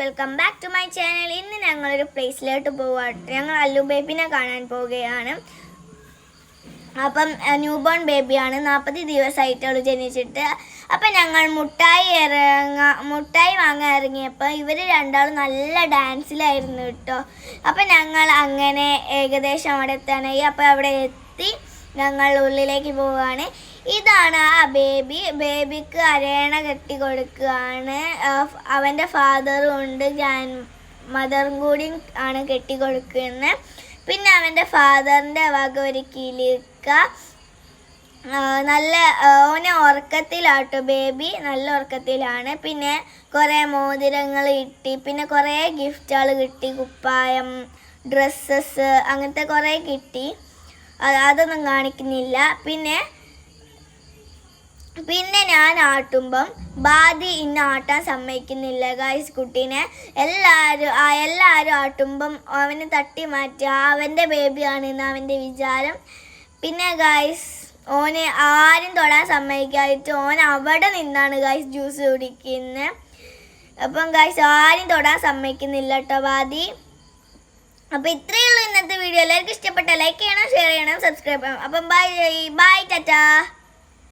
Welcome back to my channel. ഇന്ന് ഞങ്ങളൊരു പ്ലേസിലോട്ട് പോവാട്ട് ഞങ്ങൾ അല്ലു ബേബിനെ കാണാൻ പോവുകയാണ്. അപ്പം ന്യൂ ബോൺ ബേബിയാണ് നാൽപ്പത് ദിവസമായിട്ടുള്ളൂ ജനിച്ചിട്ട്. അപ്പം ഞങ്ങൾ മുട്ടായി ഇറങ്ങ മുട്ടായി വാങ്ങാൻ ഇറങ്ങിയപ്പോൾ ഇവർ രണ്ടാളും നല്ല ഡാൻസിലായിരുന്നു കേട്ടോ. അപ്പം ഞങ്ങൾ അങ്ങനെ ഏകദേശം അവിടെ എത്താനായി അപ്പം അവിടെ എത്തി. ഞങ്ങൾ ഉള്ളിലേക്ക് പോവുകയാണ്. ഇതാണ് ആ ബേബി ബേബിക്ക് അരയണ കെട്ടി കൊടുക്കുകയാണ്. അവന്റെ ഫാദറും ഉണ്ട്. ഗ്രാൻഡ് മദറും കൂടി ആണ് കെട്ടി കൊടുക്കുന്നത്. പിന്നെ അവന്റെ ഫാദറിന്റെ വക ഒരു കിളിക്ക നല്ല ഓനെ ഉറക്കത്തിലാട്ടോ. ബേബി നല്ല ഉറക്കത്തിലാണ്. പിന്നെ കുറേ മോതിരങ്ങൾ കിട്ടി. പിന്നെ കുറേ ഗിഫ്റ്റുകൾ കിട്ടി. കുപ്പായം ഡ്രസ്സസ് അങ്ങനത്തെ കുറേ കിട്ടി. അതൊന്നും കാണിക്കുന്നില്ല. പിന്നെ പിന്നെ ഞാൻ ആട്ടുമ്പം ബാധി ഇന്ന് ആട്ടാൻ സമ്മതിക്കുന്നില്ല ഗായ്സ് കുട്ടീനെ. എല്ലാവരും ആ എല്ലാവരും ആട്ടുമ്പം അവനെ തട്ടി മാറ്റി അവന്റെ ബേബിയാണ് ഇന്ന് അവന്റെ വിചാരം. പിന്നെ ഗായ്സ് ഓനെ ആരും തൊടാൻ സമ്മതിക്കാതിട്ട് ഓൻ അവിടെ നിന്നാണ് ഗായ്സ് ജ്യൂസ് കുടിക്കുന്നത് അപ്പം ഗായ്സ് ആരും തൊടാൻ സമ്മതിക്കുന്നില്ല കേട്ടോ ബാദി അപ്പോൾ ഇത്രയേ ഉള്ളൂ ഇന്നത്തെ വീഡിയോ എല്ലാവർക്കും ഇഷ്ടപ്പെട്ട ലൈക്ക് ചെയ്യണം. ഷെയർ ചെയ്യണം. സബ്സ്ക്രൈബ് ചെയ്യണം. അപ്പം ബൈ ബൈ ടാറ്റാ